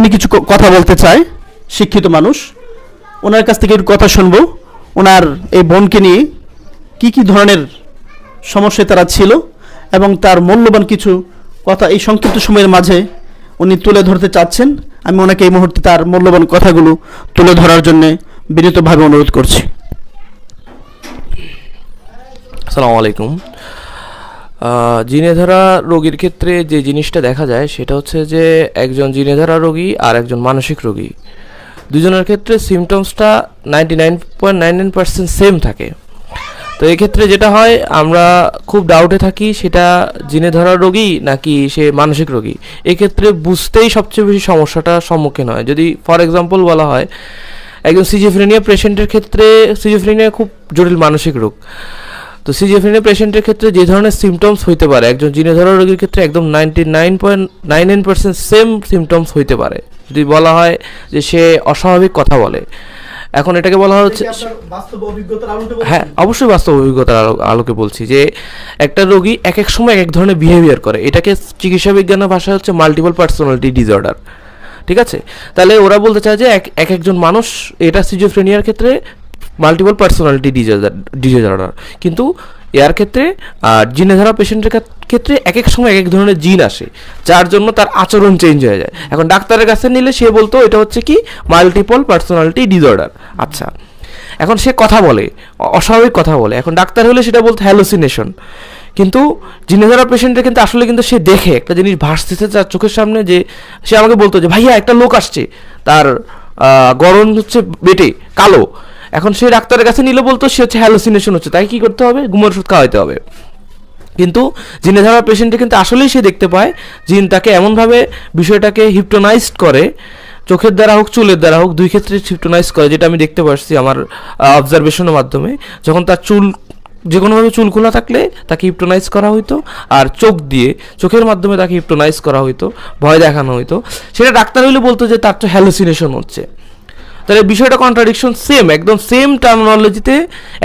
উনি কিছু কথা বলতে চায়, শিক্ষিত মানুষ। ওনার কাছ থেকে একটু কথা শুনব। ওনার এই বোনকে নিয়ে কি কি ধরনের সমস্যায় তারা ছিল এবং তার মূল্যবান কিছু কথা এই সংক্ষিপ্ত সময়ের মাঝে উনি তুলে ধরতে চাচ্ছেন। আমি ওনাকে এই মুহূর্তে তার মূল্যবান কথাগুলো তুলে ধরার জন্য বিনীতভাবে অনুরোধ করছি। আসসালামু আলাইকুম। জিনে ধরা রোগীর ক্ষেত্রে যে জিনিসটা দেখা যায় সেটা হচ্ছে যে একজন জিনে ধরা রোগী আর একজন মানসিক রোগী। দুজনের ক্ষেত্রে সিমটমসটা ninety nine point nine nine percent same থাকে। তো এক্ষেত্রে যেটা হয়, আমরা খুব ডাউটে থাকি সেটা জিনে ধরা রোগী নাকি সে মানসিক রোগী। এক্ষেত্রে বুঝতেই সবচেয়ে বেশি সমস্যাটা সম্মুখীন হয়। যদি ফর এক্সাম্পল বলা হয়, একজন সিজিফ্রেনিয়া পেশেন্টের ক্ষেত্রে সিজিফ্রেনিয়া খুব জটিল মানসিক রোগ। তো সিজিএফ্রেনিয়া পেশেন্টের ক্ষেত্রে যে ধরনের সিমটমস হইতে পারে একজন জিনে ধরা রোগীর ক্ষেত্রে একদম ninety nine point nine nine percent same symptoms হইতে পারে। যদি বলা হয় যে সে অস্বাভাবিক কথা বলে এখন এটাকে বলা হচ্ছে হ্যাঁ অবশ্যই বাস্তব অভিজ্ঞতার আলো- আলোকে বলছি যে একটা রোগী এক এক সময় এক এক ধরনের বিহেভিয়ার করে। এটাকে চিকিৎসা বিজ্ঞানের ভাষা হচ্ছে মাল্টিপল পার্সোনালিটি ডিসঅর্ডার ঠিক আছে? তাহলে ওরা বলতে চায় যে এক এক একজন মানুষ এটা সিজোফ্রেনিয়ার ক্ষেত্রে মাল্টিপল পার্সোনালিটি ডিসঅর্ডার কিন্তু এর ক্ষেত্রে জিনে ধরা পেশেন্টের ক্ষেত্রে এক এক সময় এক এক ধরনের জিন আসে, যার জন্য তার আচরণ চেঞ্জ হয়ে যায়। এখন ডাক্তারের কাছে নিলে সে বলতো, এটা হচ্ছে কি? মাল্টিপল পার্সোনালিটি ডিসঅর্ডার আচ্ছা এখন সে কথা বলে অস্বাভাবিক কথা বলে। এখন ডাক্তার হলে সেটা বলতো হ্যালোসিনেশন কিন্তু জিনে ধরা পেশেন্টের কিন্তু আসলে কিন্তু সে দেখে, একটা জিনিস ভাসতেছে তার চোখের সামনে যে, সে আমাকে বলতো যে, ভাইয়া, একটা লোক আসছে, তার গরম হচ্ছে বেটে, কালো। এখন সে ডাক্তারের কাছে নিলে বলতো, সে হচ্ছে হ্যালোসিনেশন হচ্ছে তাই কি করতে হবে? ঘুমের ওষুধ খাওয়াইতে হবে। কিন্তু জিনে ধরা পেশেন্টে কিন্তু আসলেই সে দেখতে পায়, জিন তাকে এমনভাবে বিষয়টাকে হিপটোনাইজড করে, চোখের দ্বারা হোক, চুলের দ্বারা হোক, দুই ক্ষেত্রে হিপটোনাইজ করে, যেটা আমি দেখতে পারছি আমার অবজারভেশনের মাধ্যমে। যখন তার চুল যে কোনোভাবে চুল খোলা থাকলে তাকে হিপটোনাইজ করা হইতো, আর চোখ দিয়ে চোখের মাধ্যমে তাকে হিপটোনাইজ করা হইতো, ভয় দেখানো হইতো। সেটা ডাক্তার হইলে বলতো যে তার তো হ্যালোসিনেশন হচ্ছে। তাহলে বিষয়টা কন্ট্রাডিকশন সেম একদম সেম টার্মিনোলজিতে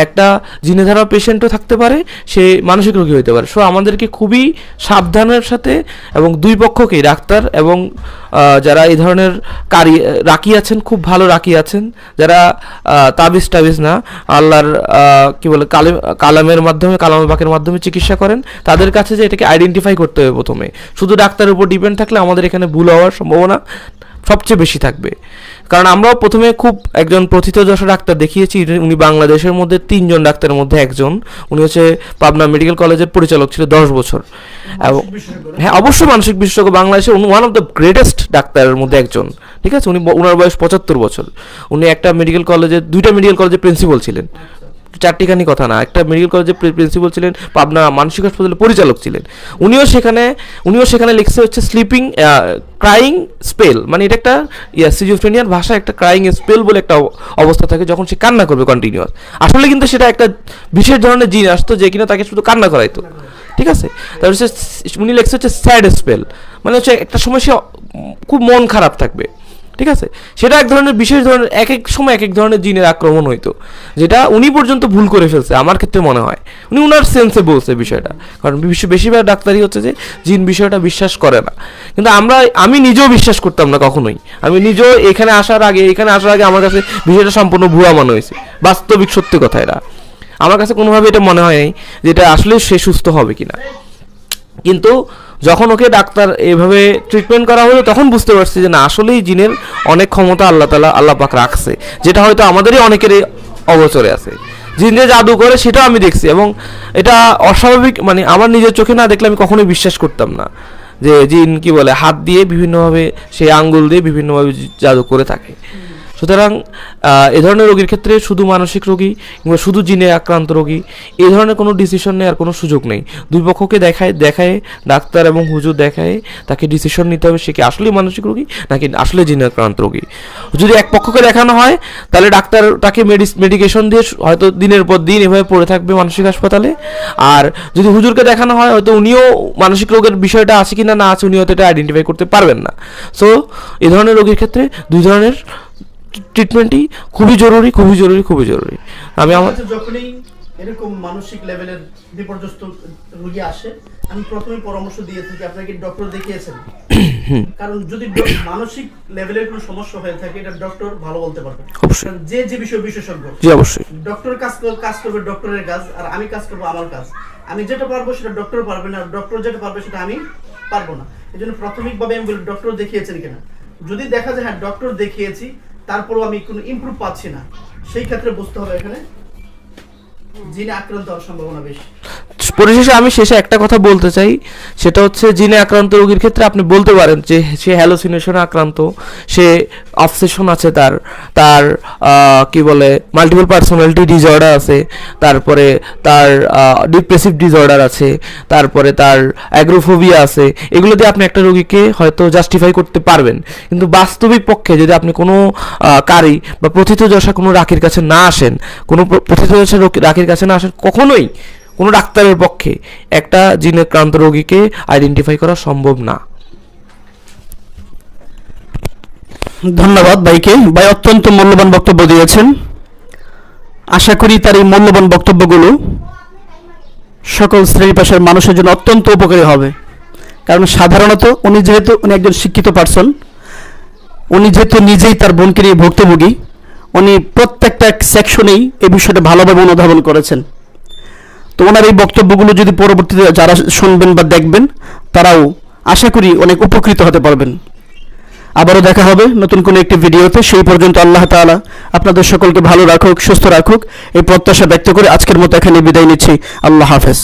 একটা জিনে ধরা পেশেন্টও থাকতে পারে, সে মানসিক রোগী হতে পারে। সো আমাদেরকে খুবই সাবধানের সাথে এবং দুই পক্ষকেই, ডাক্তার এবং যারা এই ধরনের কারি রাখি আছেন, খুব ভালো রাকি আছেন, যারা তাবিজ টাবিজ না, আল্লাহর কি বলে, কালে, কালামের মাধ্যমে, কালাম বাকের মাধ্যমে চিকিৎসা করেন, তাদের কাছে যে এটাকে আইডেন্টিফাই করতে হবে প্রথমে। শুধু ডাক্তারের উপর ডিপেন্ড থাকলে আমাদের এখানে ভুল হওয়ার সম্ভাবনা সবচেয়ে বেশি থাকবে। কারণ আমরাও প্রথমে খুব একজন প্রথিতযশা ডাক্তার দেখিয়েছি উনি বাংলাদেশের মধ্যে তিনজন ডাক্তারের মধ্যে একজন। উনি হচ্ছে পাবনা মেডিকেল কলেজের পরিচালক ছিল দশ বছর। এবং হ্যাঁ অবশ্যই মানসিক বিশেষজ্ঞ। বাংলাদেশের ওয়ান অফ দ্য গ্রেটেস্ট ডাক্তারের মধ্যে একজন। ঠিক আছে? উনি ওনার বয়স পঁচাত্তর বছর। উনি একটা মেডিকেল কলেজে দুইটা মেডিকেল কলেজের প্রিন্সিপাল ছিলেন। চারটিখানি কথা না, একটা মেডিকেল কলেজের প্রিন্সিপাল ছিলেন, পাবনা মানসিক হাসপাতালের পরিচালক ছিলেন। উনিও সেখানে উনিও সেখানে লিখছে হচ্ছে স্লিপিং ক্রাইং স্পেল মানে এটা একটা সিজোফ্রেনিয়ার ভাষা একটা ক্রাইং স্পেল বলে একটা অবস্থা থাকে যখন সে কান্না করবে কন্টিনিউয়াস আসলে কিন্তু সেটা একটা বিশেষ ধরনের জিন আসতো যে কিনা তাকে শুধু কান্না করাইতো। ঠিক আছে? তারপর উনি লেখছে হচ্ছে স্যাড স্পেল মানে হচ্ছে একটা সময় সে খুব মন খারাপ থাকবে। ঠিক আছে? সেটা এক ধরনের, বিশেষ ধরনের, এক এক সময় এক এক ধরনের জিনের আক্রমণ হইতো। যেটা উনি পর্যন্ত ভুল করে ফেলছে, আমার ক্ষেত্রে মনে হয়। উনি উনার সেন্সে বলছে বিষয়টা। কারণ বেশিরভাগ ডাক্তারই হচ্ছে যে, জিন বিষয়টা বিশ্বাস করে না। কিন্তু আমরা, আমি নিজেও বিশ্বাস করতাম না কখনোই। আমি নিজেও এখানে আসার আগে, এখানে আসার আগে আমার কাছে বিষয়টা সম্পূর্ণ ভুয়া মনে হয়েছে। বাস্তবিক সত্যি কথা এটা। আমার কাছে কোনোভাবে এটা মনে হয় নাই যে এটা আসলে সে সুস্থ হবে কিনা। কিন্তু যখন ওকে ডাক্তার এভাবে ট্রিটমেন্ট করা হলো, তখন বুঝতে পারছি যে না, আসলেই জিনের অনেক ক্ষমতা আল্লাহ তালা, আল্লাহ পাক রাখছে। যেটা হয়তো আমাদেরই অনেকেরই অগোচরে আছে। জিন যে জাদু করে, সেটাও আমি দেখছি এবং এটা অস্বাভাবিক মানে আমার নিজের চোখে না দেখলে আমি কখনোই বিশ্বাস করতাম না। যে জিন কি বলে, হাত দিয়ে বিভিন্নভাবে সেই আঙ্গুল দিয়ে বিভিন্নভাবে জাদু করে থাকে। সুতরাং এ ধরনের রোগীর ক্ষেত্রে শুধু মানসিক রোগী কিংবা শুধু জিনে আক্রান্ত রোগী, এ ধরনের কোনো ডিসিশন নেওয়ার কোনো সুযোগ নেই। দুই পক্ষকে দেখায় দেখায়, ডাক্তার এবং হুজুর দেখায় তাকে ডিসিশন নিতে হবে, সে কি আসলেই মানসিক রোগী নাকি আসলে জিনে আক্রান্ত রোগী। যদি এক পক্ষকে দেখানো হয়, তাহলে ডাক্তার তাকে মেডিকেশন দিয়ে হয়তো দিনের পর দিন এভাবে পড়ে থাকবে মানসিক হাসপাতালে। আর যদি হুজুরকে দেখানো হয়, হয়তো উনিও মানসিক রোগের বিষয়টা আছে কিনা না না আছে উনি হয়তো এটা আইডেন্টিফাই করতে পারবেন না। সো এ ধরনের রোগীর ক্ষেত্রে দুই ধরনের ট্রিটমেন্টই খুবই জরুরি খুবই জরুরি খুবই জরুরি। আমি আমার যখনই এরকম মানসিক লেভেলের বিপর্যস্ত রোগী আসে আমি প্রথমে পরামর্শ দিয়ে থাকি আপনাকে ডক্টর দেখিয়েছেন। কারণ যদি মানসিক লেভেলের কোনো সমস্যা হয়ে থাকে এটা ডক্টর ভালো বলতে পারবে। যে যে বিষয় বিশেষজ্ঞ জি অবশ্যই। ডক্টর কাজ কর- কাজ করবে ডক্টরের কাজ আর আমি কাজ করব আমার কাজ। আমি যেটা পারব সেটা ডক্টর পারবে না ডক্টর যেটা পারবে সেটা আমি পারব না। এই জন্য প্রাথমিকভাবে আমি বলি ডক্টর দেখিয়েছেন কিনা? যদি দেখা যায় হ্যাঁ ডক্টর দেখিয়েছি। তারপরও আমি কোনো ইম্প্রুভ পাচ্ছি না। সেই ক্ষেত্রে বুঝতে হবে এখানে। যিনি আক্রান্ত হওয়ার সম্ভাবনা বেশি। পরিশেষে আমি শেষে একটা কথা বলতে চাই। সেটা হচ্ছে, জিনে আক্রান্ত রোগীর ক্ষেত্রে আপনি বলতে পারেন যে, সে হ্যালোসিনেশনে আক্রান্ত, সে অবসেশন আছে তার তার কি বলে মাল্টিপল পার্সোনালিটি ডিসঅর্ডার আছে, তারপরে তার ডিপ্রেসিভ ডিসঅর্ডার আছে, তারপরে তার অ্যাগ্রোফোবিয়া আছে, এগুলো দিয়ে আপনি একটা রোগীকে হয়তো জাস্টিফাই করতে পারবেন। কিন্তু বাস্তবিক পক্ষে যদি আপনি কোনো কারি বা প্রথিতযশা কোনো রাখির কাছে না আসেন, কোনো প্র- প্রথিতযশা রাখির কাছে না আসেন, কখনোই কোনো ডাক্তারের পক্ষে একটা জিনেক্রান্ত রোগীকে আইডেন্টিফাই করা সম্ভব না। ধন্যবাদ ভাইকে। ভাই, অত্যন্ত মূল্যবান বক্তব্য দিয়েছেন। আশা করি তার এই মূল্যবান বক্তব্যগুলো সকল শ্রেণি পেশার মানুষের জন্য অত্যন্ত উপকারী হবে। কারণ সাধারণত উনি যেহেতু, উনি একজন শিক্ষিত পার্সন উনি যেহেতু নিজেই তার বোনকে নিয়ে ভুক্তভোগী, উনি প্রত্যেকটা সেকশনেই এই বিষয়টা ভালোভাবে অনুধাবন করেছেন। তো ওনার এই বক্তব্যগুলো যদি পরবর্তীতে যারা শুনবেন বা দেখবেন, তারাও আশা করি অনেক উপকৃত হতে পারবেন। আবারও দেখা হবে নতুন কোনো একটি ভিডিওতে। সেই পর্যন্ত আল্লাহ তালা আপনাদের সকলকে ভালো রাখুক, সুস্থ রাখুক। এই প্রত্যাশা ব্যক্ত করে আজকের মতো এখানে বিদায় নিচ্ছি। আল্লাহ হাফেজ।